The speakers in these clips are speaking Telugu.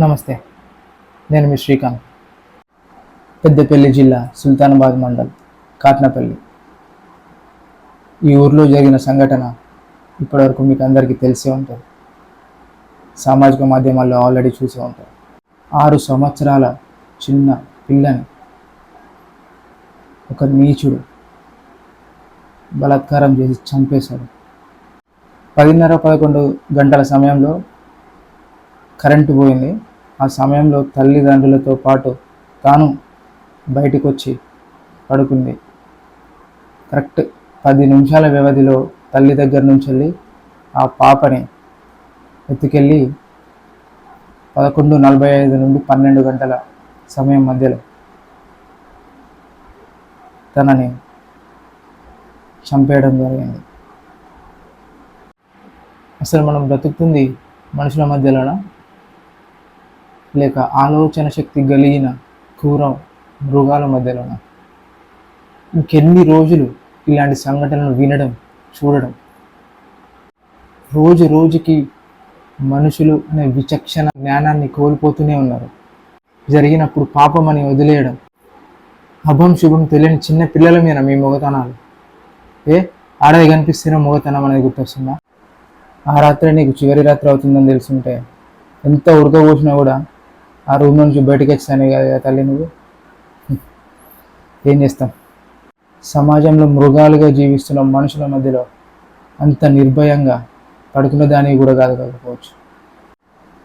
నమస్తే. నేను మీ శ్రీకాంత్. పెద్దపల్లి జిల్లా సుల్తానాబాద్ మండల్ కాట్నపల్లి. ఈ ఊర్లో జరిగిన సంఘటన ఇప్పటివరకు మీకు అందరికీ తెలిసే ఉంటుంది. సామాజిక మాధ్యమాల్లో ఆల్రెడీ చూసే ఉంటారు. ఆరు సంవత్సరాల చిన్న పిల్లని ఒక నీచుడు బలాత్కారం చేసి చంపేశాడు. పదిన్నర పదకొండు గంటల సమయంలో కరెంటు పోయింది. ఆ సమయంలో తల్లిదండ్రులతో పాటు తాను బయటకు వచ్చి పడుకుంది. కరెక్ట్ పది నిమిషాల వ్యవధిలో తల్లి దగ్గర నుంచి వెళ్ళి ఆ పాపని ఎత్తుకెళ్ళి పదకొండు నలభై ఐదు నుండి పన్నెండు గంటల సమయం మధ్యలో తనని చంపేయడం జరిగింది. అసలు మనం బ్రతుకుతుంది మనుషుల మధ్యలోనా? లేక ఆలోచన శక్తి కలిగిన క్రూర మృగాల మధ్యలోన? ఇంకెన్ని రోజులు ఇలాంటి సంఘటనలు వినడం చూడడం? రోజు రోజుకి మనుషులు అనే విచక్షణ జ్ఞానాన్ని కోల్పోతూనే ఉన్నారు. జరిగినప్పుడు పాపం అని వదిలేయడం. అభం శుభం తెలియని చిన్న పిల్లల మీద మీ మొగతనాలు. ఏ? ఆడది కనిపిస్తేనే మొగతనం అనేది గుర్తొస్తుందా? ఆ రాత్రి నీకు చివరి రాత్రి అవుతుందని తెలుసుంటే ఎంత ఉడకబోసినా కూడా ఆ రూమ్ నుంచి బయటకు వచ్చాను కదా తల్లి నువ్వు? ఏం చేస్తాం? సమాజంలో మృగాలుగా జీవిస్తున్న మనుషుల మధ్యలో అంత నిర్భయంగా పడుకున్న దానికి కూడా కాదు కాకపోవచ్చు.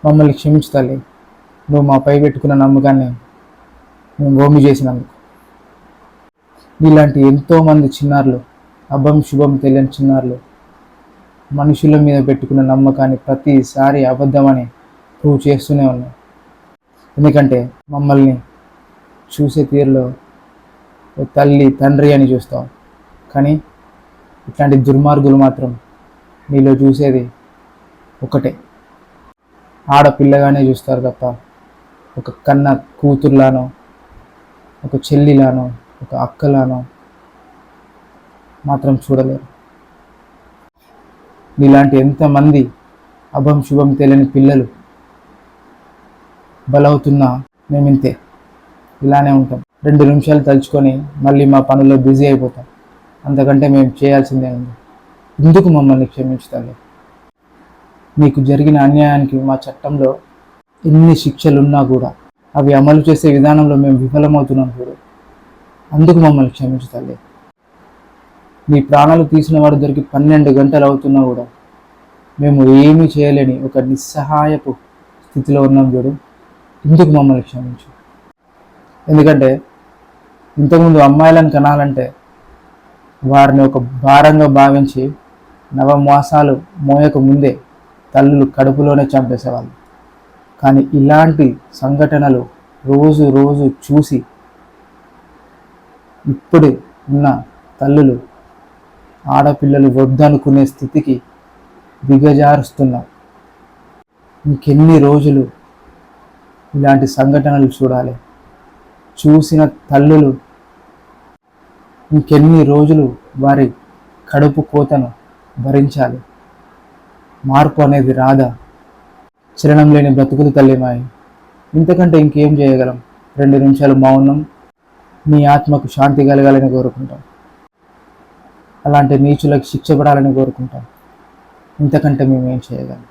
మమ్మల్ని క్షమించు తల్లి. నువ్వు మాపై పెట్టుకున్న నమ్మకాన్ని మేము భూమి చేసినందుకు. ఇలాంటి ఎంతోమంది చిన్నారులు అభం శుభం తెలియని చిన్నారులు మనుషుల మీద పెట్టుకున్న నమ్మకాన్ని ప్రతిసారి అబద్ధమని ప్రూవ్ చేస్తూనే ఉన్నాయి ఎందుకంటే మమ్మల్ని చూసే తీరులో ఓ తల్లి తండ్రి అని చూస్తాం. కానీ ఇట్లాంటి దుర్మార్గులు మాత్రం నీలో చూసేది ఒకటే. ఆడపిల్లగానే చూస్తారు తప్ప ఒక కన్న కూతుర్లానో ఒక చెల్లిలానో ఒక అక్కలానో మాత్రం చూడలేరు. నీలాంటి ఎంతమంది అభం శుభం తెలియని పిల్లలు బలవుతున్నా మేమింతే. ఇలానే ఉంటాం. రెండు నిమిషాలు తలుచుకొని మళ్ళీ మా పనుల్లో బిజీ అయిపోతాం. అంతకంటే మేము చేయాల్సిందే ఉంది. ఎందుకు మమ్మల్ని క్షమించుతాలి మీకు జరిగిన అన్యాయానికి మా చట్టంలో ఎన్ని శిక్షలు ఉన్నా కూడా అవి అమలు చేసే విధానంలో మేము విఫలమవుతున్నాం చూడు. అందుకు మమ్మల్ని క్షమించుతాలి మీ ప్రాణాలు తీసిన వాడు దొరికి పన్నెండు గంటలు అవుతున్నా కూడా మేము ఏమీ చేయలేని ఒక నిస్సహాయపు స్థితిలో ఉన్నాం చూడు. ఇందుకు మమ్మల్ని క్షమించు. ఎందుకంటే ఇంతకుముందు అమ్మాయిలను కనాలంటే వారిని ఒక భారంగా భావించి నవమాసాలు మోయక ముందే తల్లులు కడుపులోనే చంపేసేవాళ్ళు. కానీ ఇలాంటి సంఘటనలు రోజు రోజు చూసి ఇప్పుడు ఉన్న తల్లులు ఆడపిల్లలు వద్దనుకునే స్థితికి దిగజారుస్తున్నారు. ఇంకెన్ని రోజులు ఇలాంటి సంఘటనలు చూడాలి. చూసిన తల్లులు ఇంకెన్ని రోజులు వారి కడుపు కోతను భరించాలి. మార్పు అనేది రాదా? చలనం లేని బ్రతుకులు తల్లి మాయి ఇంతకంటే ఇంకేం చేయగలం? రెండు నిమిషాలు మౌనం నీ ఆత్మకు శాంతి కలగాలని కోరుకుంటాం. అలాంటి నీచులకు శిక్ష పడాలని కోరుకుంటాం. ఇంతకంటే మేము ఏం చేయగలం?